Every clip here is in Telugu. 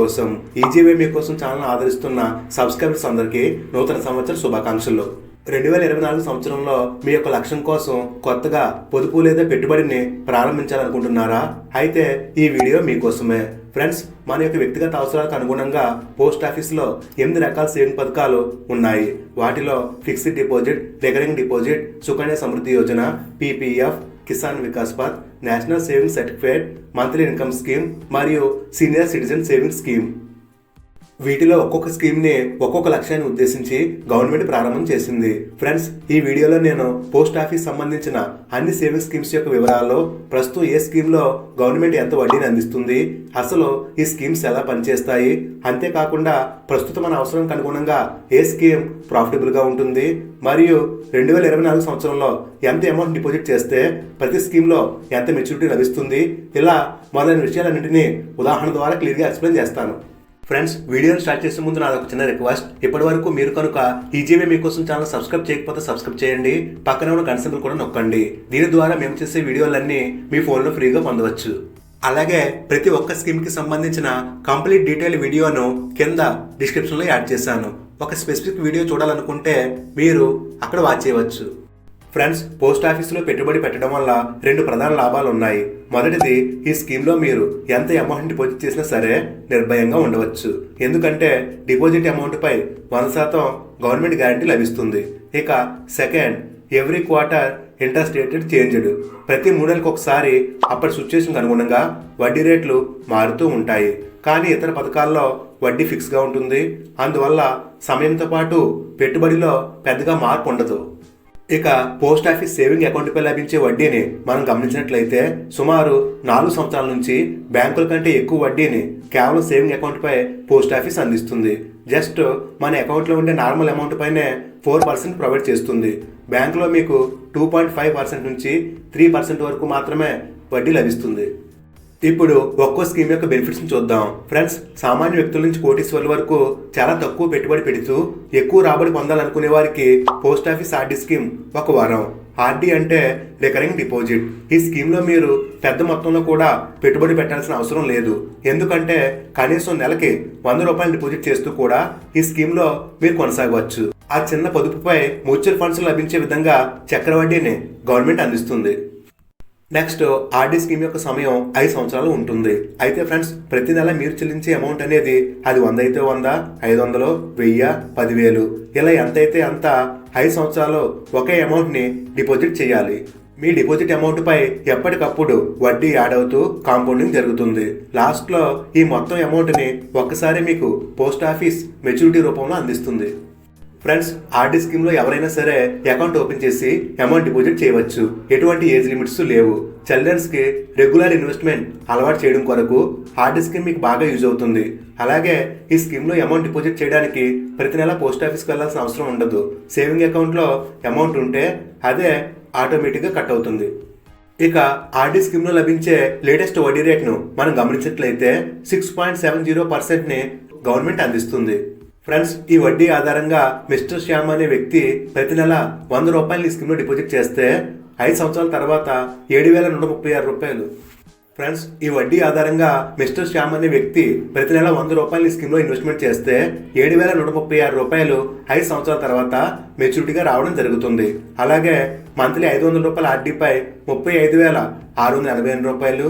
కోసం ఈజీవే మీకోసం ఛానల్ ఆదరిస్తున్న సబ్స్క్రైబర్స్ అందరికీ నూతన సంవత్సర శుభాకాంక్షలు. రెండు వేల ఇరవై నాలుగు సంవత్సరంలో మీ యొక్క లక్ష్యం కోసం కొత్తగా పొదుపు లేదా పెట్టుబడిని ప్రారంభించాలనుకుంటున్నారా? అయితే ఈ వీడియో మీకోసమే. ఫ్రెండ్స్ మన యొక్క వ్యక్తిగత అవసరాలకు అనుగుణంగా పోస్ట్ ఆఫీస్లో ఎనిమిది రకాల సేవింగ్ పథకాలు ఉన్నాయి. వాటిలో fixed deposit recurring deposit Sukanya Samriddhi Yojana PPF Kisan Vikas Patra national saving certificate monthly income scheme మరియు సీనియర్ సిటిజన్ సేవింగ్ స్కీమ్. వీటిలో ఒక్కొక్క స్కీమ్ని ఒక్కొక్క లక్ష్యాన్ని ఉద్దేశించి గవర్నమెంట్ ప్రారంభం చేసింది. ఫ్రెండ్స్ ఈ వీడియోలో నేను పోస్ట్ ఆఫీస్ సంబంధించిన అన్ని సేవింగ్ స్కీమ్స్ యొక్క వివరాలు ప్రస్తుతం ఏ స్కీమ్లో గవర్నమెంట్ ఎంత వడ్డీని అందిస్తుంది అసలు ఈ స్కీమ్స్ ఎలా పనిచేస్తాయి అంతేకాకుండా ప్రస్తుతం మన అవసరానికి అనుగుణంగా ఏ స్కీమ్ ప్రాఫిటబుల్గా ఉంటుంది మరియు రెండు వేల ఇరవై నాలుగు సంవత్సరంలో ఎంత అమౌంట్ డిపాజిట్ చేస్తే ప్రతి స్కీమ్లో ఎంత మెచ్యూరిటీ లభిస్తుంది ఇలా మొదలైన విషయాలన్నింటినీ ఉదాహరణ ద్వారా క్లియర్గా ఎక్స్ప్లెయిన్ చేస్తాను. ఫ్రెండ్స్ వీడియోని స్టార్ట్ చేసే ముందు నాది ఒక చిన్న రిక్వెస్ట్ ఇప్పటి వరకు మీరు కనుక ఈజీవే మీకోసం ఛానల్ సబ్స్క్రైబ్ చేయకపోతే సబ్స్క్రైబ్ చేయండి. పక్కనే ఉన్న గంట కూడా నొక్కండి. దీని ద్వారా మేము చేసే వీడియోలన్నీ మీ ఫోన్లో ఫ్రీగా పొందవచ్చు. అలాగే ప్రతి ఒక్క స్కీమ్కి సంబంధించిన కంప్లీట్ డీటెయిల్ వీడియోను కింద డిస్క్రిప్షన్లో యాడ్ చేశాను. ఒక స్పెసిఫిక్ వీడియో చూడాలనుకుంటే మీరు అక్కడ వాచ్ చేయవచ్చు. ఫ్రెండ్స్ పోస్ట్ ఆఫీసులో పెట్టుబడి పెట్టడం వల్ల రెండు ప్రధాన లాభాలు ఉన్నాయి. మొదటిది ఈ స్కీమ్లో మీరు ఎంత అమౌంట్ డిపాజిట్ చేసినా సరే నిర్భయంగా ఉండవచ్చు. ఎందుకంటే డిపాజిట్ అమౌంట్పై వంద శాతం గవర్నమెంట్ గ్యారంటీ లభిస్తుంది. ఇక second every quarter interest rated changed ప్రతి మూడేళ్ళకి ఒకసారి అప్పటి సిచ్యువేషన్కి అనుగుణంగా వడ్డీ రేట్లు మారుతూ ఉంటాయి. కానీ ఇతర పథకాల్లో వడ్డీ ఫిక్స్గా ఉంటుంది. అందువల్ల సమయంతో పాటు పెట్టుబడిలో పెద్దగా మార్పు ఉండదు. ఇక పోస్ట్ ఆఫీస్ సేవింగ్ అకౌంట్పై లభించే వడ్డీని మనం గమనించినట్లయితే సుమారు నాలుగు సంవత్సరాల నుంచి బ్యాంకుల కంటే ఎక్కువ వడ్డీని కేవలం సేవింగ్ అకౌంట్పై పోస్ట్ ఆఫీస్ అందిస్తుంది. జస్ట్ మన అకౌంట్లో ఉండే నార్మల్ అమౌంట్ పైనే ఫోర్ పర్సెంట్ ప్రొవైడ్ చేస్తుంది. బ్యాంకులో మీకు టూ పాయింట్ ఫైవ్ పర్సెంట్ నుంచి త్రీ పర్సెంట్ వరకు మాత్రమే వడ్డీ లభిస్తుంది. ఇప్పుడు ఒక్కో స్కీమ్ యొక్క బెనిఫిట్స్ని చూద్దాం. ఫ్రెండ్స్ సామాన్య వ్యక్తుల నుంచి కోటీశ్వర్ల వరకు చాలా తక్కువ పెట్టుబడి పెడుతూ ఎక్కువ రాబడి పొందాలనుకునే వారికి పోస్ట్ ఆఫీస్ ఆర్డీ స్కీమ్ ఒక వరం. ఆర్డీ అంటే రికరింగ్ డిపాజిట్. ఈ స్కీమ్లో మీరు పెద్ద మొత్తంలో కూడా పెట్టుబడి పెట్టాల్సిన అవసరం లేదు. ఎందుకంటే కనీసం నెలకి వంద రూపాయలు డిపాజిట్ చేస్తూ కూడా ఈ స్కీమ్లో మీరు కొనసాగవచ్చు. ఆ చిన్న పొదుపుపై మ్యూచువల్ ఫండ్స్ లభించే విధంగా చక్రవడ్డీని గవర్నమెంట్ అందిస్తుంది. నెక్స్ట్ ఆర్డీ స్కీమ్ యొక్క సమయం ఐదు సంవత్సరాలు ఉంటుంది. అయితే ఫ్రెండ్స్ ప్రతి నెల మీరు చెల్లించే అమౌంట్ అనేది అది వంద అయితే వంద ఐదు వందలు వెయ్యి పదివేలు. ఇలా ఎంత అయితే అంత ఐదు సంవత్సరాలు ఒకే అమౌంట్ని డిపాజిట్ చేయాలి. మీ డిపాజిట్ అమౌంట్పై ఎప్పటికప్పుడు వడ్డీ యాడ్ అవుతూ కాంపౌండింగ్ జరుగుతుంది. లాస్ట్లో ఈ మొత్తం అమౌంట్ని ఒక్కసారి మీకు పోస్ట్ ఆఫీస్ మెచ్యూరిటీ రూపంలో అందిస్తుంది. ఫ్రెండ్స్ ఆర్డీ స్కీమ్లో ఎవరైనా సరే అకౌంట్ ఓపెన్ చేసి అమౌంట్ డిపాజిట్ చేయవచ్చు. ఎటువంటి ఏజ్ లిమిట్స్ లేవు. చిల్డ్రన్స్కి రెగ్యులర్ ఇన్వెస్ట్మెంట్ అలవాటు చేయడం కొరకు ఆర్డీ స్కీమ్ మీకు బాగా యూజ్ అవుతుంది. అలాగే ఈ స్కీమ్లో అమౌంట్ డిపాజిట్ చేయడానికి ప్రతి నెల పోస్ట్ ఆఫీస్కి వెళ్ళాల్సిన అవసరం ఉండదు. సేవింగ్ అకౌంట్లో అమౌంట్ ఉంటే అదే ఆటోమేటిక్గా కట్ అవుతుంది. ఇక ఆర్డీ స్కీమ్లో లభించే లేటెస్ట్ వడ్డీ రేట్ను మనం గమనించినట్లయితే సిక్స్ పాయింట్ సెవెన్ జీరో పర్సెంట్ని గవర్నమెంట్ అందిస్తుంది. ఫ్రెండ్స్ ఈ వడ్డీ ఆధారంగా మిస్టర్ శ్యామ్ అనే వ్యక్తి ప్రతి నెల వంద రూపాయలు ఈ స్కీమ్లో డిపాజిట్ చేస్తే ఐదు సంవత్సరాల తర్వాత ఏడు వేల నూట ముప్పై ఆరు రూపాయలు. ఫ్రెండ్స్ ఈ వడ్డీ ఆధారంగా మిస్టర్ శ్యామ్ అనే వ్యక్తి ప్రతి నెల వంద రూపాయలు ఈ స్కీమ్లో ఇన్వెస్ట్మెంట్ చేస్తే ఏడు వేల నూట ముప్పై ఆరు రూపాయలు ఐదు సంవత్సరాల తర్వాత మెచ్యూరిటీగా రావడం జరుగుతుంది. అలాగే మంత్లీ ఐదు వందల రూపాయల ఆర్డీపై ముప్పై ఐదు వేల ఆరు వందల ఎనభై ఎనిమిది రూపాయలు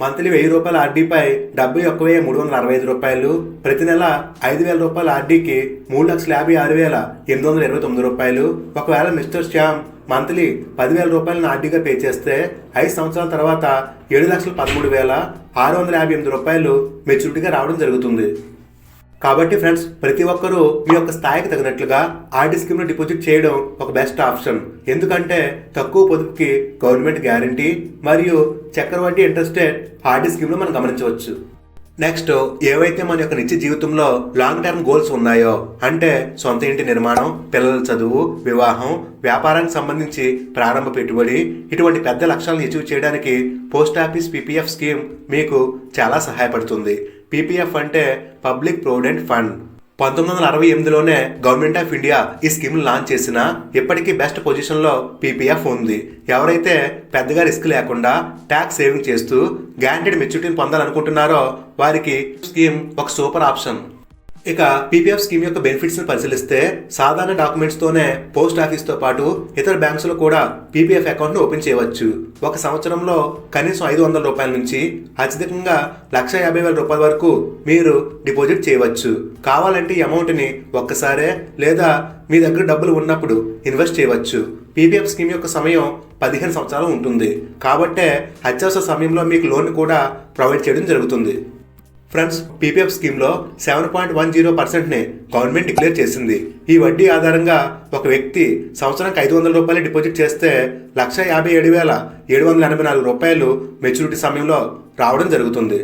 మంత్లీ వెయ్యి రూపాయల ఆర్డీపై డెబ్బై ఒక్క వెయ్యి మూడు వందల అరవై ఐదు రూపాయలు. ప్రతి నెల ఐదు వేల రూపాయల ఆర్డీకి మూడు లక్షల యాభై ఆరు వేల ఎనిమిది వందల ఇరవై తొమ్మిది రూపాయలు. ఒకవేళ మిస్టర్ శ్యామ్ మంత్లీ పదివేల రూపాయలను ఆర్డీగా పే చేస్తే ఐదు సంవత్సరాల తర్వాత ఏడు లక్షల పదమూడు వేల ఆరు వందల యాభై ఎనిమిది రూపాయలు మెచ్యూరిటీగా రావడం జరుగుతుంది. కాబట్టి ఫ్రెండ్స్ ప్రతి ఒక్కరూ మీ యొక్క స్థాయికి తగినట్లుగా ఆర్డీ స్కీమ్లో డిపాజిట్ చేయడం ఒక బెస్ట్ ఆప్షన్ ఎందుకంటే తక్కువ పొదుపుకి గవర్నమెంట్ గ్యారంటీ మరియు చక్రవడ్డీ ఇంట్రెస్ట్ రేట్ ఆర్డీ స్కీమ్లో మనం గమనించవచ్చు. నెక్స్ట్ ఏవైతే మన యొక్క నిత్య జీవితంలో లాంగ్ టర్మ్ గోల్స్ ఉన్నాయో అంటే సొంత ఇంటి నిర్మాణం పిల్లల చదువు వివాహం వ్యాపారానికి సంబంధించి ప్రారంభ పెట్టుబడి ఇటువంటి పెద్ద లక్ష్యాలను అచీవ్ చేయడానికి పోస్ట్ ఆఫీస్ పీపీఎఫ్ స్కీమ్ మీకు చాలా సహాయపడుతుంది. పీపీఎఫ్ అంటే పబ్లిక్ ప్రొవిడెంట్ ఫండ్. పంతొమ్మిది వందల అరవై ఎనిమిదిలోనే గవర్నమెంట్ ఆఫ్ ఇండియా ఈ స్కీమ్ లాంచ్ చేసిన ఇప్పటికీ బెస్ట్ పొజిషన్లో పీపీఎఫ్ ఉంది. ఎవరైతే పెద్దగా రిస్క్ లేకుండా ట్యాక్స్ సేవింగ్ చేస్తూ గ్యారంటీడ్ మెచ్యూరిటీని పొందాలనుకుంటున్నారో వారికి స్కీమ్ ఒక సూపర్ ఆప్షన్. ఇక పీపీఎఫ్ స్కీమ్ యొక్క బెనిఫిట్స్ని పరిశీలిస్తే సాధారణ డాక్యుమెంట్స్ తోనే పోస్ట్ ఆఫీస్తో పాటు ఇతర బ్యాంక్స్లో కూడా పీపీఎఫ్ అకౌంట్ను ఓపెన్ చేయవచ్చు. ఒక సంవత్సరంలో కనీసం ఐదు వందల రూపాయల నుంచి అత్యధికంగా లక్ష యాభై వేల రూపాయల వరకు మీరు డిపాజిట్ చేయవచ్చు. కావాలంటే ఈ అమౌంట్ని ఒక్కసారే లేదా మీ దగ్గర డబ్బులు ఉన్నప్పుడు ఇన్వెస్ట్ చేయవచ్చు. పీపీఎఫ్ స్కీమ్ యొక్క సమయం పదిహేను సంవత్సరాలు ఉంటుంది. కాబట్టే అత్యవసర సమయంలో మీకు లోన్ కూడా ప్రొవైడ్ చేయడం జరుగుతుంది. ఫ్రెండ్స్ పీపీఎఫ్ స్కీమ్లో సెవెన్ పాయింట్ వన్ జీరో పర్సెంట్ని గవర్నమెంట్ డిక్లేర్ చేసింది. ఈ వడ్డీ ఆధారంగా ఒక వ్యక్తి సంవత్సరానికి ఐదు వందల రూపాయలు డిపాజిట్ చేస్తే లక్ష యాభై ఏడు వేల ఏడు వందల ఎనభై నాలుగు రూపాయలు మెచ్యూరిటీ సమయంలో రావడం జరుగుతుంది.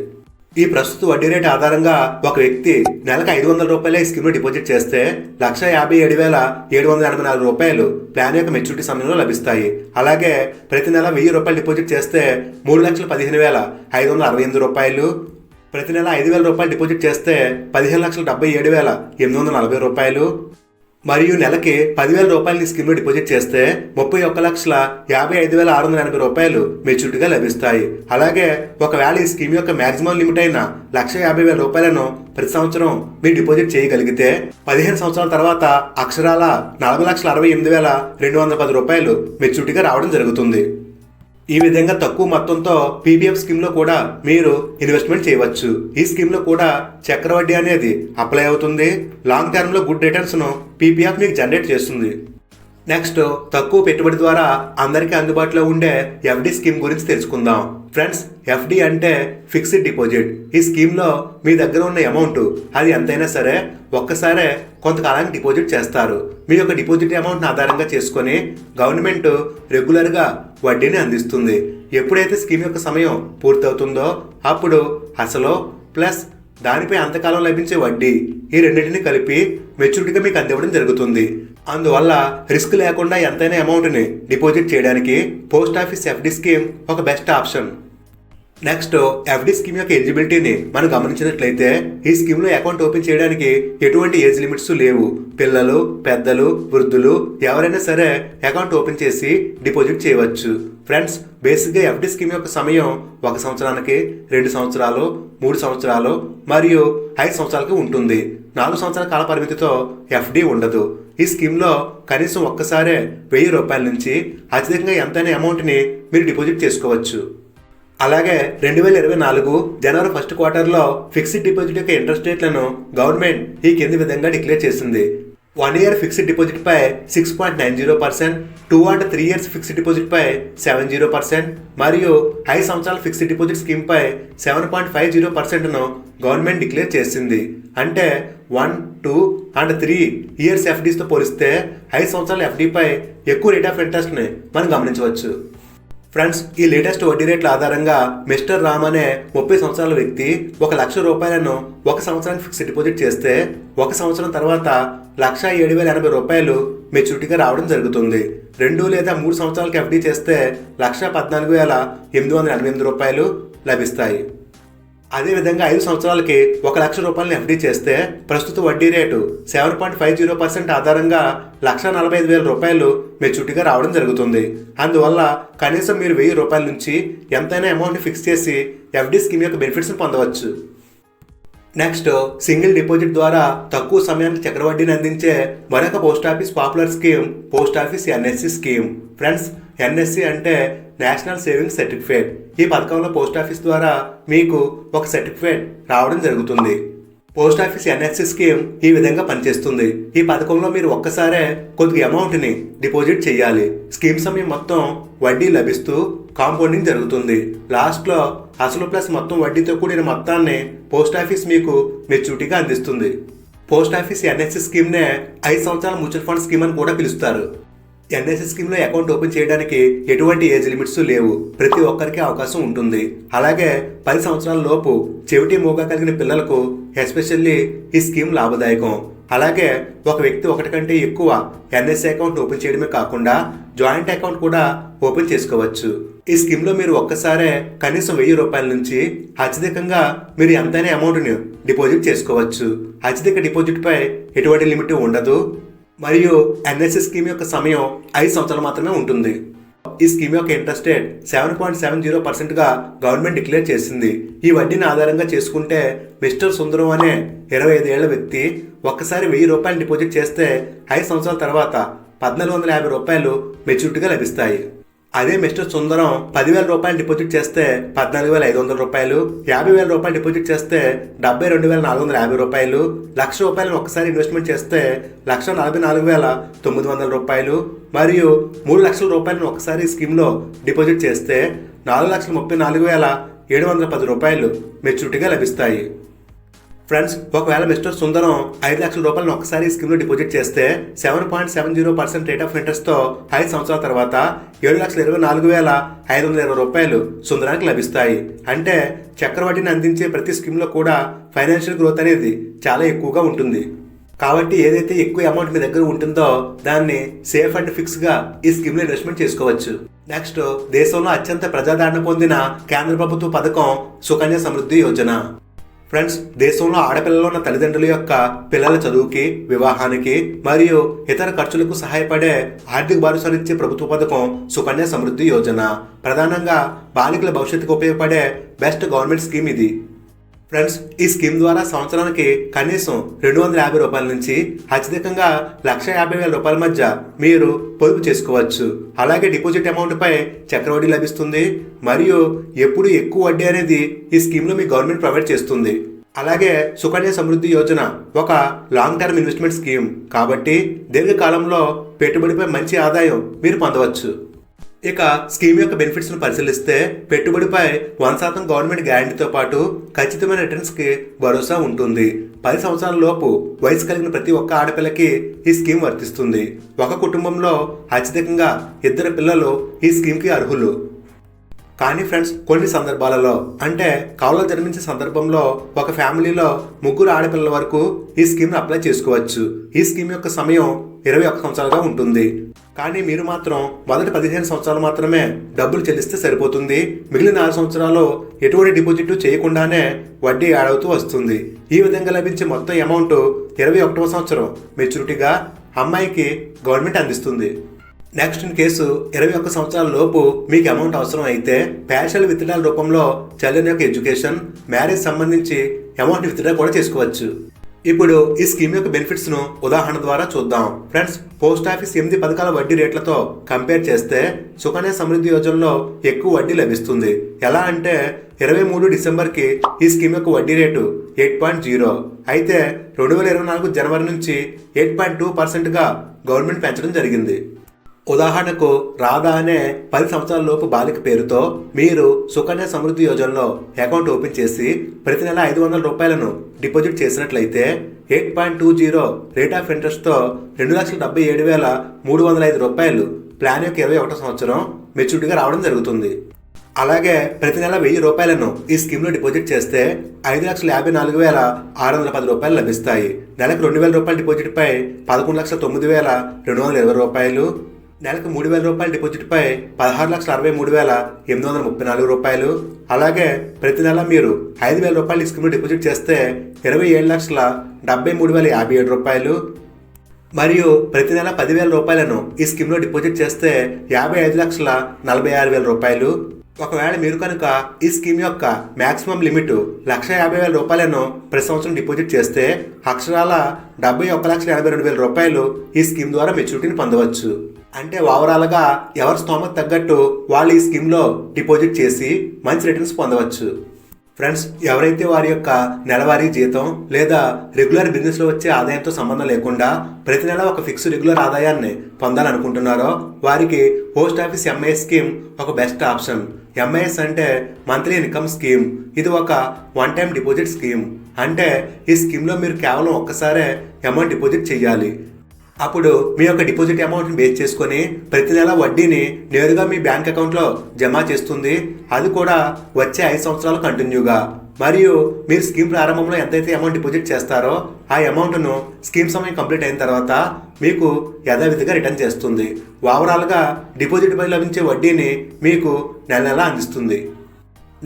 ఈ ప్రస్తుత వడ్డీ రేటు ఆధారంగా ఒక వ్యక్తి నెలకు ఐదు వందల రూపాయలే ఈ స్కీమ్లో డిపాజిట్ చేస్తే లక్ష యాభై ఏడు వేల ఏడు వందల ఎనభై నాలుగు రూపాయలు ప్లాన్ యొక్క మెచ్యూరిటీ సమయంలో లభిస్తాయి. అలాగే ప్రతి నెల వెయ్యి రూపాయలు డిపాజిట్ చేస్తే మూడు లక్షల పదిహేను వేల ఐదు వందల అరవై ఎనిమిది రూపాయలు ప్రతి నెల ఐదు వేల రూపాయలు డిపాజిట్ చేస్తే పదిహేను లక్షల డెబ్బై ఏడు వేల ఎనిమిది వందల నలభై రూపాయలు. మరియు నెలకి పదివేల రూపాయలు ఈ స్కీమ్లో డిపాజిట్ చేస్తే ముప్పై ఒక్క లక్షల యాభై ఐదు వేల ఆరు వందల ఎనభై రూపాయలు మెచ్యూరిటీగా లభిస్తాయి. అలాగే ఒకవేళ ఈ స్కీమ్ యొక్క మాక్సిమం లిమిట్ అయిన లక్ష యాభై వేల రూపాయలను ప్రతి సంవత్సరం మీరు డిపాజిట్ చేయగలిగితే పదిహేను సంవత్సరాల తర్వాత అక్షరాల నలభై లక్షల అరవై ఎనిమిది వేల రెండు వందల పది రూపాయలు మెచ్యూరిటీగా రావడం జరుగుతుంది. ఈ విధంగా తక్కువ మొత్తంతో పీపీఎఫ్ స్కీమ్లో కూడా మీరు ఇన్వెస్ట్మెంట్ చేయవచ్చు. ఈ స్కీమ్లో కూడా చక్రవడ్డీ అనేది అప్లై అవుతుంది. లాంగ్ టర్మ్లో గుడ్ రిటర్న్స్ను పీపీఎఫ్ మీకు జనరేట్ చేస్తుంది. నెక్స్ట్ తక్కువ పెట్టుబడి ద్వారా అందరికీ అందుబాటులో ఉండే ఎఫ్డి స్కీమ్ గురించి తెలుసుకుందాం. ఫ్రెండ్స్ ఎఫ్డి అంటే ఫిక్స్డ్ డిపాజిట్. ఈ స్కీమ్లో మీ దగ్గర ఉన్న అమౌంట్ అది ఎంతైనా సరే ఒక్కసారే కొంతకాలానికి డిపాజిట్ చేస్తారు. మీ యొక్క డిపాజిట్ అమౌంట్ని ఆధారంగా చేసుకొని గవర్నమెంట్ రెగ్యులర్గా వడ్డీని అందిస్తుంది. ఎప్పుడైతే స్కీమ్ యొక్క సమయం పూర్తవుతుందో అప్పుడు అసలు ప్లస్ దానిపై అంతకాలం లభించే వడ్డీ ఈ రెండింటిని కలిపి మెచ్యూరిటీగా మీకు అందివ్వడం జరుగుతుంది. అందువల్ల రిస్క్ లేకుండా ఎంతైనా అమౌంట్ని డిపాజిట్ చేయడానికి పోస్ట్ ఆఫీస్ ఎఫ్డి స్కీమ్ ఒక best option. Next FD scheme యొక్క ఎలిజిబిలిటీని మనం గమనించినట్లయితే ఈ స్కీమ్లో అకౌంట్ ఓపెన్ చేయడానికి ఎటువంటి ఏజ్ లిమిట్స్ లేవు. పిల్లలు పెద్దలు వృద్ధులు ఎవరైనా సరే అకౌంట్ ఓపెన్ చేసి డిపాజిట్ చేయవచ్చు. ఫ్రెండ్స్ బేసిక్గా ఎఫ్డి స్కీమ్ యొక్క సమయం ఒక సంవత్సరానికి రెండు సంవత్సరాలు మూడు సంవత్సరాలు మరియు ఐదు సంవత్సరాలకి ఉంటుంది. నాలుగు సంవత్సరాల కాల పరిమితితో ఎఫ్డి ఉండదు. ఈ స్కీమ్లో కనీసం ఒక్కసారే వెయ్యి రూపాయల నుంచి అత్యధికంగా ఎంతైనా అమౌంట్ని మీరు డిపాజిట్ చేసుకోవచ్చు. అలాగే రెండు వేల ఇరవై నాలుగు జనవరి ఫస్ట్ క్వార్టర్లో ఫిక్స్డ్ డిపాజిట్ యొక్క ఇంట్రెస్ట్ రేట్లను గవర్నమెంట్ ఈ కింది విధంగా డిక్లేర్ చేసింది. One year fixed deposit pi six point nine zero percent two and three years fixed deposit pi seven zero percent మరియు ఐదు సంవత్సరాల ఫిక్స్డ్ డిపాజిట్ స్కీమ్ పై సెవెన్ పాయింట్ ఫైవ్ జీరో పర్సెంట్ను గవర్నమెంట్ డిక్లేర్ చేసింది. అంటే one two and three years ఎఫ్డీస్తో పోలిస్తే ఐదు సంవత్సరాల ఎఫ్డీపై ఎక్కువ రేట్ ఆఫ్ ఇంట్రెస్ట్ని మనం గమనించవచ్చు. ఫ్రెండ్స్ ఈ లేటెస్ట్ వడ్డీ రేట్ల ఆధారంగా మిస్టర్ రామ్ అనే ముప్పై సంవత్సరాల వ్యక్తి ఒక లక్ష రూపాయలను ఒక సంవత్సరానికి ఫిక్స్డ్ డిపాజిట్ చేస్తే ఒక సంవత్సరం తర్వాత లక్ష ఏడు వేల ఎనభై రూపాయలు మెచ్యూరిటీగా రావడం జరుగుతుంది. రెండు లేదా మూడు సంవత్సరాలకు ఎఫ్డీ చేస్తే లక్ష పద్నాలుగు వేల ఎనిమిది వందల ఎనభై ఎనిమిది రూపాయలు లభిస్తాయి. అదేవిధంగా ఐదు సంవత్సరాలకి ఒక లక్ష రూపాయలను ఎఫ్డీ చేస్తే ప్రస్తుత వడ్డీ rate seven point five zero percent ఆధారంగా లక్ష నలభై ఐదు వేల రూపాయలు మెచ్యూరిటీగా రావడం జరుగుతుంది. అందువల్ల కనీసం మీరు వెయ్యి రూపాయల నుంచి ఎంతైనా అమౌంట్ని ఫిక్స్ చేసి ఎఫ్డీ స్కీమ్ యొక్క బెనిఫిట్స్ని పొందవచ్చు. నెక్స్ట్ సింగిల్ డిపాజిట్ ద్వారా తక్కువ సమయానికి చక్రవడ్డీని అందించే మరొక post office popular scheme post office NSC scheme friends NSC అంటే నేషనల్ సేవింగ్స్ సర్టిఫికేట్ ఈ పథకంలో పోస్ట్ ఆఫీస్ ద్వారా మీకు ఒక సర్టిఫికేట్ రావడం జరుగుతుంది. పోస్ట్ ఆఫీస్ ఎన్ఎస్సి స్కీమ్ ఈ విధంగా పనిచేస్తుంది. ఈ పథకంలో మీరు ఒక్కసారే కొద్ది అమౌంట్ని డిపాజిట్ చేయాలి. స్కీమ్ సమయం మొత్తం వడ్డీ లభిస్తూ కాంపౌండింగ్ జరుగుతుంది. లాస్ట్లో అసలు ప్లస్ మొత్తం వడ్డీతో కూడిన మొత్తాన్ని పోస్ట్ ఆఫీస్ మీకు మెచ్యూరిటీగా అందిస్తుంది. పోస్ట్ ఆఫీస్ ఎన్ఎస్సి స్కీమ్నే ఐదు సంవత్సరాల మ్యూచువల్ ఫండ్ స్కీమ్ అని కూడా పిలుస్తారు. ఎన్ఎస్సి స్కీమ్లో అకౌంట్ ఓపెన్ చేయడానికి ఎటువంటి ఏజ్ లిమిట్స్ లేవు. ప్రతి ఒక్కరికి అవకాశం ఉంటుంది. అలాగే పది సంవత్సరాల లోపు చెవిటి మూగ కలిగిన పిల్లలకు ఎస్పెషల్లీ ఈ స్కీమ్ లాభదాయకం. అలాగే ఒక వ్యక్తి ఒకటి కంటే ఎక్కువ ఎన్ఎస్సి అకౌంట్ ఓపెన్ చేయడమే కాకుండా జాయింట్ అకౌంట్ కూడా ఓపెన్ చేసుకోవచ్చు. ఈ స్కీమ్లో మీరు ఒక్కసారే కనీసం వెయ్యి రూపాయల నుంచి అత్యధికంగా మీరు ఎంతైనా అమౌంట్ని డిపాజిట్ చేసుకోవచ్చు. అత్యధిక డిపాజిట్ పై ఎటువంటి లిమిట్ ఉండదు. మరియు ఎన్ఎస్ఎస్ స్కీమ్ యొక్క సమయం ఐదు సంవత్సరాలు మాత్రమే ఉంటుంది. ఈ స్కీమ్ యొక్క interest rate seven point seven zero పర్సెంట్గా గవర్నమెంట్ డిక్లేర్ చేసింది. ఈ వడ్డీని ఆధారంగా చేసుకుంటే మిస్టర్ సుందరం అనే ఇరవై ఐదేళ్ళ వ్యక్తి ఒక్కసారి వెయ్యి రూపాయలు డిపాజిట్ చేస్తే ఐదు సంవత్సరాల తర్వాత పద్నాలుగు వందల యాభై రూపాయలు మెచ్యూరిటీగా లభిస్తాయి. అదే మిస్టర్ సుందరం పదివేల రూపాయలు డిపాజిట్ చేస్తే పద్నాలుగు వేల ఐదు వందల రూపాయలు యాభై వేల రూపాయలు డిపాజిట్ చేస్తే డెబ్బై రెండు వేల నాలుగు వందల యాభై రూపాయలు లక్ష రూపాయలను ఒకసారి ఇన్వెస్ట్మెంట్ చేస్తే లక్ష నలభై నాలుగు వేల తొమ్మిది వందల రూపాయలు మరియు మూడు లక్షల రూపాయలను ఒకసారి స్కీమ్లో డిపాజిట్ చేస్తే నాలుగు లక్షల ముప్పై నాలుగు వేల ఏడు వందల పది రూపాయలు మెచ్యూరిటీగా లభిస్తాయి. ఫ్రెండ్స్ ఒకవేళ మిస్టర్ సుందరం ఐదు లక్షల రూపాయలను ఒకసారి ఈ స్కీమ్లో డిపాజిట్ చేస్తే seven point seven zero percent rate of ఇంట్రెస్ట్తో ఐదు సంవత్సరాల తర్వాత ఏడు లక్షల ఇరవై నాలుగు వేల ఐదు వందల ఇరవై రూపాయలు సుందరానికి లభిస్తాయి. అంటే చక్రవడ్డీని అందించే ప్రతి స్కీమ్లో కూడా ఫైనాన్షియల్ గ్రోత్ అనేది చాలా ఎక్కువగా ఉంటుంది. కాబట్టి ఏదైతే ఎక్కువ అమౌంట్ మీ దగ్గర ఉంటుందో దాన్ని సేఫ్ అండ్ ఫిక్స్గా ఈ స్కీమ్లో ఇన్వెస్ట్మెంట్ చేసుకోవచ్చు. నెక్స్ట్ దేశంలో అత్యంత ప్రజాదరణ పొందిన కేంద్ర ప్రభుత్వ పథకం సుకన్య సమృద్ధి యోజన. ఫ్రెండ్స్ దేశంలో ఆడపిల్లలు ఉన్న తల్లిదండ్రుల యొక్క పిల్లల చదువుకి వివాహానికి మరియు ఇతర ఖర్చులకు సహాయపడే ఆర్థిక భరోసానిచ్చే ప్రభుత్వ పథకం సుకన్య సమృద్ధి యోజన. ప్రధానంగా బాలికల భవిష్యత్తుకు ఉపయోగపడే బెస్ట్ గవర్నమెంట్ స్కీమ్ ఇది. ఫ్రెండ్స్ ఈ స్కీమ్ ద్వారా సంవత్సరానికి కనీసం రెండు వందల యాభై రూపాయల నుంచి అత్యధికంగా లక్ష యాభై వేల రూపాయల మధ్య మీరు పొదుపు చేసుకోవచ్చు. అలాగే డిపాజిట్ అమౌంట్ పై చక్రవడ్డీ లభిస్తుంది. మరియు ఎప్పుడు ఎక్కువ వడ్డీ అనేది ఈ స్కీమ్లో మీ గవర్నమెంట్ ప్రొవైడ్ చేస్తుంది. అలాగే సుకన్య సమృద్ధి యోజన ఒక లాంగ్ టర్మ్ ఇన్వెస్ట్మెంట్ స్కీమ్. కాబట్టి దీర్ఘకాలంలో పెట్టుబడిపై మంచి ఆదాయం మీరు పొందవచ్చు. ఇక స్కీమ్ యొక్క బెనిఫిట్స్ను పరిశీలిస్తే పెట్టుబడిపై వన్ శాతం గవర్నమెంట్ గ్యారంటీతో పాటు ఖచ్చితమైన రిటర్న్స్కి భరోసా ఉంటుంది. పది సంవత్సరాల లోపు వయసు కలిగిన ప్రతి ఒక్క ఆడపిల్లకి ఈ స్కీమ్ వర్తిస్తుంది. ఒక కుటుంబంలో అత్యధికంగా ఇద్దరు పిల్లలు ఈ స్కీమ్కి అర్హులు. కానీ ఫ్రెండ్స్ కొన్ని సందర్భాలలో అంటే కవల జన్మించే సందర్భంలో ఒక ఫ్యామిలీలో ముగ్గురు ఆడపిల్లల వరకు ఈ స్కీమ్ను అప్లై చేసుకోవచ్చు. ఈ స్కీమ్ యొక్క సమయం ఇరవై ఒక్క సంవత్సరాలుగా ఉంటుంది. కానీ మీరు మాత్రం మొదటి పదిహేను సంవత్సరాలు మాత్రమే డబ్బులు చెల్లిస్తే సరిపోతుంది. మిగిలిన ఆరు సంవత్సరాలు ఎటువంటి డిపాజిట్ చేయకుండానే వడ్డీ యాడ్ అవుతూ వస్తుంది. ఈ విధంగా లభించే మొత్తం అమౌంట్ ఇరవై ఒకటవ సంవత్సరం మెచ్యూరిటీగా అమ్మాయికి గవర్నమెంట్ అందిస్తుంది. నెక్స్ట్ ఇన్ కేసు ఇరవై ఒక్క సంవత్సరాల లోపు మీకు అమౌంట్ అవసరం అయితే ప్యాషల్ విత్డ్రాల రూపంలో చెల్లని యొక్క ఎడ్యుకేషన్ మ్యారేజ్ సంబంధించి అమౌంట్ విత్డ్రా కూడా చేసుకోవచ్చు. ఇప్పుడు ఈ స్కీమ్ యొక్క బెనిఫిట్స్ను ఉదాహరణ ద్వారా చూద్దాం. ఫ్రెండ్స్ పోస్ట్ ఆఫీస్ ఎనిమిది పథకాల వడ్డీ రేట్లతో కంపేర్ చేస్తే సుకన్య సమృద్ధి యోజనలో ఎక్కువ వడ్డీ లభిస్తుంది. ఎలా అంటే ఇరవై మూడు డిసెంబర్కి ఈ స్కీమ్ యొక్క వడ్డీ రేటు ఎయిట్ పాయింట్ జీరో. అయితే రెండు వేల ఇరవై నాలుగు జనవరి నుంచి ఎయిట్ పాయింట్ టూ పర్సెంట్గా గవర్నమెంట్ పెంచడం జరిగింది. ఉదాహరణకు రాధా అనే పది సంవత్సరాల లోపు బాలిక పేరుతో మీరు సుకన్య సమృద్ధి యోజనలో అకౌంట్ ఓపెన్ చేసి ప్రతి నెల ఐదు వందల రూపాయలను డిపాజిట్ చేసినట్లయితే eight point two zero rate of ఇంట్రెస్ట్తో రెండు లక్షల డెబ్బై ఏడు వేల మూడు వందల ఐదు రూపాయలు ప్లాన్ యొక్క ఇరవై ఒకటో సంవత్సరం మెచ్యూరిటీగా రావడం జరుగుతుంది. అలాగే ప్రతి నెల వెయ్యి రూపాయలను ఈ స్కీమ్లో డిపాజిట్ చేస్తే ఐదు లక్షల యాభై నాలుగు వేల ఆరు వందల పది రూపాయలు లభిస్తాయి. నెలకు రెండు వేల రూపాయల డిపాజిట్పై పదకొండు లక్షల తొమ్మిది వేల రెండు వందల ఇరవై రూపాయలు నెలకు మూడు వేల రూపాయల డిపాజిట్పై పదహారు లక్షల అరవై మూడు వేల ఎనిమిది వందల ముప్పై నాలుగు రూపాయలు. అలాగే ప్రతి నెల మీరు ఐదు వేల రూపాయలు ఈ స్కీమ్లో డిపాజిట్ చేస్తే ఇరవై ఏడు లక్షల డెబ్బై మూడు వేల యాభై ఏడు రూపాయలు. మరియు ప్రతి నెల పదివేల రూపాయలను ఈ స్కీమ్లో డిపాజిట్ చేస్తే యాభై ఐదు లక్షల నలభై ఆరు వేల రూపాయలు. ఒకవేళ మీరు కనుక ఈ స్కీమ్ యొక్క మ్యాక్సిమం లిమిట్ లక్ష యాభై వేల రూపాయలను ప్రతి సంవత్సరం డిపాజిట్ చేస్తే అక్షరాల డెబ్బై ఒక్క లక్షల ఎనభై రెండు వేల రూపాయలు ఈ స్కీమ్ ద్వారా మెచ్యూరిటీని పొందవచ్చు. అంటే ఓవరాల్గా ఎవరి స్తోమత తగ్గట్టు వాళ్ళు ఈ స్కీమ్లో డిపాజిట్ చేసి మంచి రిటర్న్స్ పొందవచ్చు. ఫ్రెండ్స్ ఎవరైతే వారి యొక్క నెలవారీ జీతం లేదా రెగ్యులర్ బిజినెస్లో వచ్చే ఆదాయంతో సంబంధం లేకుండా ప్రతి నెల ఒక ఫిక్స్ రెగ్యులర్ ఆదాయాన్ని పొందాలనుకుంటున్నారో వారికి పోస్ట్ ఆఫీస్ ఎంఐఎస్ స్కీమ్ ఒక బెస్ట్ ఆప్షన్. ఎంఐఎస్ అంటే మంత్లీ ఇన్కమ్ స్కీమ్. ఇది ఒక వన్ టైం డిపాజిట్ స్కీమ్. అంటే ఈ స్కీమ్లో మీరు కేవలం ఒక్కసారే అమౌంట్ డిపాజిట్ చేయాలి అప్పుడు మీ యొక్క డిపాజిట్ అమౌంట్ని బేస్ చేసుకొని ప్రతి నెల వడ్డీని నేరుగా మీ బ్యాంక్ అకౌంట్లో జమ చేస్తుంది. అది కూడా వచ్చే ఐదు సంవత్సరాలు కంటిన్యూగా. మరియు మీరు స్కీమ్ ప్రారంభంలో ఎంతైతే అమౌంట్ డిపాజిట్ చేస్తారో ఆ అమౌంట్ను స్కీమ్ సమయం కంప్లీట్ అయిన తర్వాత మీకు యథావిధిగా రిటర్న్ చేస్తుంది. ఓవరాల్గా డిపాజిట్ పై లభించే వడ్డీని మీకు నెల నెలా అందిస్తుంది.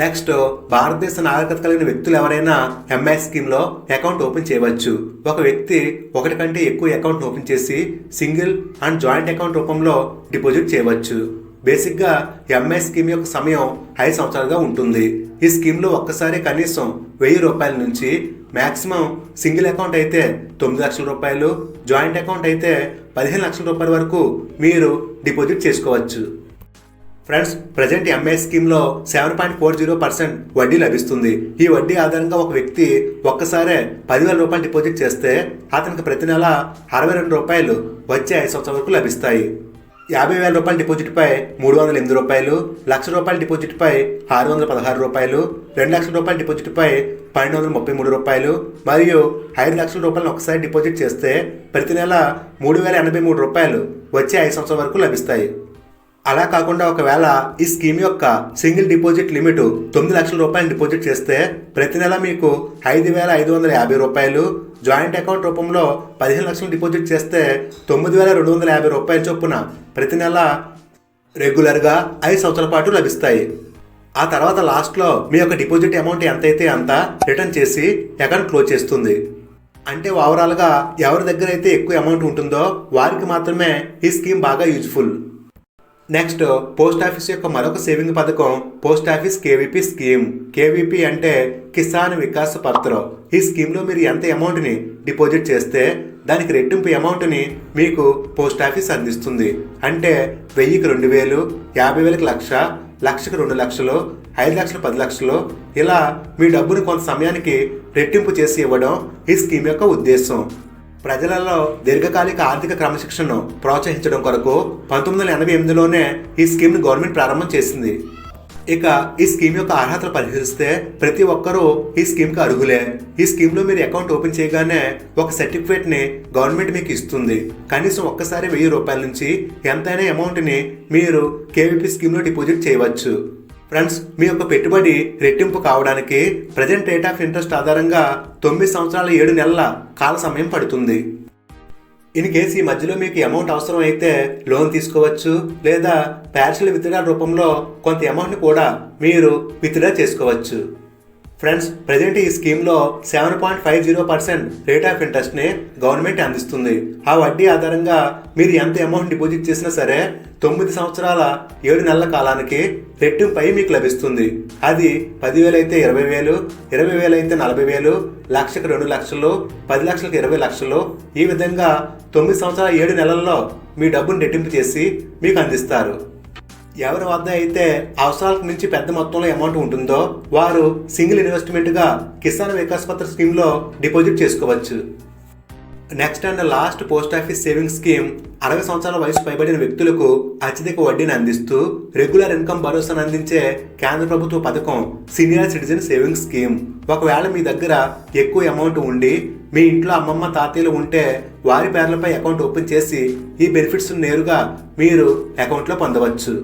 నెక్స్ట్ భారతదేశ నాగరికత కలిగిన వ్యక్తులు ఎవరైనా ఎంఐ స్కీమ్లో అకౌంట్ ఓపెన్ చేయవచ్చు. ఒక వ్యక్తి ఒకటి కంటే ఎక్కువ అకౌంట్ ఓపెన్ చేసి సింగిల్ అండ్ జాయింట్ అకౌంట్ రూపంలో డిపాజిట్ చేయవచ్చు. బేసిక్గా ఎంఐ స్కీమ్ యొక్క సమయం ఐదు సంవత్సరాలుగా ఉంటుంది. ఈ స్కీమ్లో ఒక్కసారి కనీసం వెయ్యి రూపాయల నుంచి మ్యాక్సిమం సింగిల్ అకౌంట్ అయితే తొమ్మిది లక్షల రూపాయలు జాయింట్ అకౌంట్ అయితే పదిహేను లక్షల రూపాయల వరకు మీరు డిపాజిట్ చేసుకోవచ్చు. ఫ్రెండ్స్ ప్రజెంట్ ఎంఐ స్కీమ్లో seven point four zero percent వడ్డీ లభిస్తుంది. ఈ వడ్డీ ఆధారంగా ఒక వ్యక్తి ఒక్కసారే పదివేల రూపాయలు డిపాజిట్ చేస్తే అతనికి ప్రతి నెల అరవై రెండు రూపాయలు వచ్చే ఐదు సంవత్సరాల వరకు లభిస్తాయి. యాభై వేల రూపాయల డిపాజిట్పై మూడు వందల ఎనిమిది రూపాయలు లక్ష రూపాయల డిపాజిట్పై ఆరు వందల పదహారు రూపాయలు రెండు లక్షల రూపాయల డిపాజిట్పై పన్నెండు వందల ముప్పై మూడు రూపాయలు మరియు ఐదు లక్షల రూపాయలను ఒకసారి డిపాజిట్ చేస్తే ప్రతి నెల మూడు వేల ఎనభై మూడు రూపాయలు వచ్చే ఐదు సంవత్సరాల వరకు లభిస్తాయి. అలా కాకుండా ఒకవేళ ఈ స్కీమ్ యొక్క సింగిల్ డిపాజిట్ లిమిట్ తొమ్మిది లక్షల రూపాయలు డిపాజిట్ చేస్తే ప్రతి నెల మీకు ఐదు వేల ఐదు వందల యాభై రూపాయలు. జాయింట్ అకౌంట్ రూపంలో పదిహేను లక్షలు డిపాజిట్ చేస్తే తొమ్మిది వేల రెండు వందల యాభై రూపాయల చొప్పున ప్రతి నెల రెగ్యులర్గా ఐదు సంవత్సరాల పాటు లభిస్తాయి. ఆ తర్వాత లాస్ట్లో మీ యొక్క డిపాజిట్ అమౌంట్ ఎంతైతే అంత రిటర్న్ చేసి అకౌంట్ క్లోజ్ చేస్తుంది. అంటే ఓవరాల్గా ఎవరి దగ్గర అయితే ఎక్కువ అమౌంట్ ఉంటుందో వారికి మాత్రమే ఈ స్కీమ్ బాగా యూజ్ఫుల్. నెక్స్ట్ పోస్ట్ ఆఫీస్ యొక్క మరొక సేవింగ్ పథకం post office KVP scheme KVP అంటే కిసాన్ వికాస్ పత్ర. ఈ స్కీమ్లో మీరు ఎంత అమౌంట్ని డిపాజిట్ చేస్తే దానికి రెట్టింపు అమౌంట్ని మీకు పోస్ట్ ఆఫీస్ అందిస్తుంది. అంటే వెయ్యికి రెండు వేలు యాభై వేలకు లక్ష లక్షకు రెండు లక్షలు ఐదు లక్షలు పది లక్షలు. ఇలా మీ డబ్బును కొంత సమయానికి రెట్టింపు చేసి ఇవ్వడం ఈ స్కీమ్ యొక్క ఉద్దేశం. ప్రజలలో దీర్ఘకాలిక ఆర్థిక క్రమశిక్షణను ప్రోత్సహించడం కొరకు పంతొమ్మిది వందల ఎనభై ఎనిమిదిలోనే ఈ స్కీమ్ను గవర్నమెంట్ ప్రారంభం చేసింది. ఇక ఈ స్కీమ్ యొక్క అర్హతలు పరిశీలిస్తే ప్రతి ఒక్కరూ ఈ స్కీమ్కి అర్హులే. ఈ స్కీమ్లో మీరు అకౌంట్ ఓపెన్ చేయగానే ఒక సర్టిఫికేట్ని గవర్నమెంట్ మీకు ఇస్తుంది. కనీసం ఒక్కసారి వెయ్యి రూపాయల నుంచి ఎంతైనా అమౌంట్ని మీరు కేవీపీ స్కీమ్లో డిపాజిట్ చేయవచ్చు. ఫ్రెండ్స్ మీ యొక్క పెట్టుబడి రెట్టింపు కావడానికి ప్రజెంట్ రేట్ ఆఫ్ ఇంట్రెస్ట్ ఆధారంగా తొమ్మిది సంవత్సరాల ఏడు నెలల కాల సమయం పడుతుంది. ఇన్ కేసు ఈ మధ్యలో మీకు అమౌంట్ అవసరం అయితే లోన్ తీసుకోవచ్చు లేదా ప్యార్షల్ విత్డ్రా రూపంలో కొంత అమౌంట్ని కూడా మీరు విత్డ్రా చేసుకోవచ్చు. ఫ్రెండ్స్ ప్రజెంట్ ఈ స్కీమ్లో seven point five zero percent rate of ఇంట్రెస్ట్ని government అందిస్తుంది. ఆ వడ్డీ ఆధారంగా మీరు ఎంత అమౌంట్ డిపాజిట్ చేసినా సరే తొమ్మిది సంవత్సరాల ఏడు నెలల కాలానికి రెట్టింపై మీకు లభిస్తుంది. అది పదివేలు అయితే ఇరవై వేలు ఇరవై వేలు అయితే నలభై వేలు లక్షకు రెండు లక్షలు పది లక్షలకు ఇరవై లక్షలు ఈ విధంగా తొమ్మిది సంవత్సరాల ఏడు నెలల్లో మీ డబ్బును రెట్టింపు చేసి మీకు అందిస్తారు. ఎవరి వద్ద అయితే అవసరాలకు మించి పెద్ద మొత్తంలో అమౌంట్ ఉంటుందో వారు సింగిల్ ఇన్వెస్ట్మెంట్గా కిసాన్ వికాస్ పత్ర స్కీమ్లో డిపాజిట్ చేసుకోవచ్చు. Next and last post office saving scheme అరవై సంవత్సరాల వయసు పైబడిన వ్యక్తులకు అత్యధిక వడ్డీని అందిస్తూ రెగ్యులర్ ఇన్కమ్ భరోసాను అందించే కేంద్ర ప్రభుత్వ పథకం సీనియర్ సిటిజన్ సేవింగ్స్ స్కీమ్ ఒకవేళ మీ దగ్గర ఎక్కువ అమౌంట్ ఉండి మీ ఇంట్లో అమ్మమ్మ తాతయ్యలు ఉంటే వారి పేర్లపై అకౌంట్ ఓపెన్ చేసి ఈ బెనిఫిట్స్ నేరుగా మీరు అకౌంట్లో పొందవచ్చు.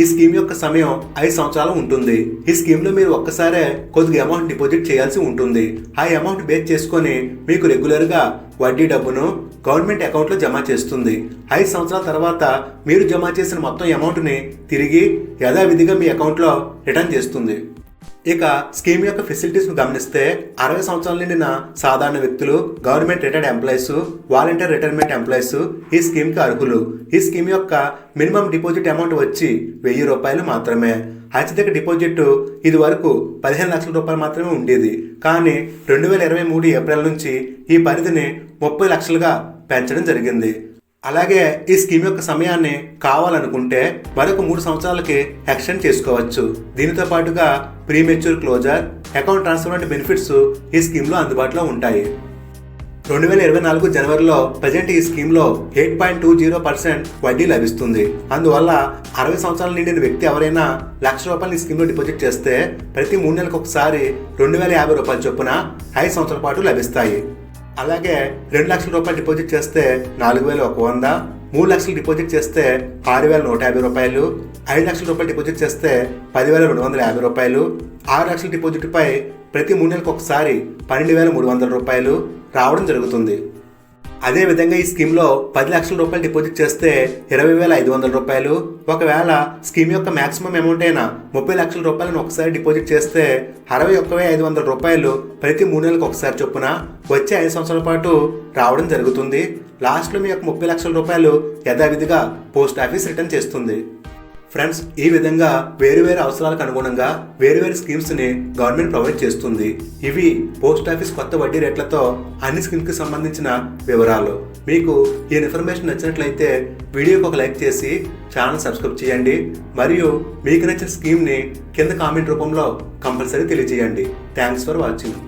ఈ స్కీమ్ యొక్క సమయం ఐదు సంవత్సరాలు ఉంటుంది. ఈ స్కీమ్లో మీరు ఒక్కసారే కొద్దిగా అమౌంట్ డిపాజిట్ చేయాల్సి ఉంటుంది. ఆ అమౌంట్ బేస్ చేసుకొని మీకు రెగ్యులర్గా వడ్డీ డబ్బును గవర్నమెంట్ అకౌంట్లో జమ చేస్తుంది. ఐదు సంవత్సరాల తర్వాత మీరు జమ చేసిన మొత్తం అమౌంట్ని తిరిగి యథావిధిగా మీ అకౌంట్లో రిటర్న్ చేస్తుంది. ఇక స్కీమ్ యొక్క ఫెసిలిటీస్ను గమనిస్తే అరవై సంవత్సరాలు నిండిన సాధారణ వ్యక్తులు government retired employees volunteer retirement employees ఈ స్కీమ్కి అర్హులు. ఈ స్కీమ్ యొక్క మినిమం డిపాజిట్ అమౌంట్ వచ్చి వెయ్యి రూపాయలు మాత్రమే. అత్యధిక డిపాజిట్ ఇది వరకు పదిహేను లక్షల రూపాయలు మాత్రమే ఉండేది. కానీ రెండు వేల ఇరవై మూడు ఏప్రిల్ నుంచి ఈ పరిధిని ముప్పై లక్షలుగా పెంచడం జరిగింది. అలాగే ఈ స్కీమ్ యొక్క సమయాన్ని కావాలనుకుంటే మరొక మూడు సంవత్సరాలకి ఎక్స్టెండ్ చేసుకోవచ్చు. దీనితో పాటుగా ప్రీమెచ్యూర్ క్లోజర్ అకౌంట్ ట్రాన్స్ఫర్ వంటి బెనిఫిట్స్ ఈ స్కీమ్లో అందుబాటులో ఉంటాయి. రెండు వేల ఇరవై నాలుగు జనవరిలో ప్రజెంట్ ఈ స్కీమ్లో eight point two zero percent వడ్డీ లభిస్తుంది. అందువల్ల అరవై సంవత్సరాల నిండిన వ్యక్తి ఎవరైనా లక్ష రూపాయలు ఈ స్కీమ్లో డిపాజిట్ చేస్తే ప్రతి మూడు నెలలకు ఒకసారి రెండు వేల యాభై రూపాయల చొప్పున ఐదు సంవత్సరాల పాటు లభిస్తాయి. అలాగే రెండు లక్షల రూపాయలు డిపాజిట్ చేస్తే నాలుగు వేల ఒక వంద మూడు లక్షలు డిపాజిట్ చేస్తే ఆరు వేల నూట యాభై రూపాయలు ఐదు లక్షల రూపాయలు డిపాజిట్ చేస్తే పదివేల రెండు వందల యాభై రూపాయలు ఆరు లక్షల డిపాజిట్పై ప్రతి మూడు నెలలకు ఒకసారి పన్నెండు వేల మూడు వందల రూపాయలు రావడం జరుగుతుంది. అదేవిధంగా ఈ స్కీమ్లో పది లక్షల రూపాయలు డిపాజిట్ చేస్తే ఇరవై వేల ఐదు వందల రూపాయలు. ఒకవేళ స్కీమ్ యొక్క మాక్సిమం అమౌంట్ అయినా ముప్పై లక్షల రూపాయలను ఒకసారి డిపాజిట్ చేస్తే అరవై ఒక్క ఐదు వందల రూపాయలు ప్రతి మూడు నెలలకు ఒకసారి చొప్పున వచ్చే ఐదు సంవత్సరాల పాటు రావడం జరుగుతుంది. లాస్ట్లో మీ యొక్క ముప్పై లక్షల రూపాయలు యథావిధిగా పోస్ట్ ఆఫీస్ రిటర్న్ చేస్తుంది. ఫ్రెండ్స్ ఈ విధంగా వేరు వేరు అవసరాలకు అనుగుణంగా వేరు వేరు స్కీమ్స్ని గవర్నమెంట్ ప్రొవైడ్ చేస్తుంది. ఇవి పోస్ట్ ఆఫీస్ కొత్త వడ్డీ రేట్లతో అన్ని స్కీమ్స్కి సంబంధించిన వివరాలు. మీకు ఈ ఇన్ఫర్మేషన్ నచ్చినట్లయితే వీడియోకి ఒక లైక్ చేసి ఛానల్ సబ్స్క్రైబ్ చేయండి. మరియు మీకు నచ్చిన స్కీమ్ని కింద కామెంట్ రూపంలో కంపల్సరీ తెలియజేయండి. Thanks for watching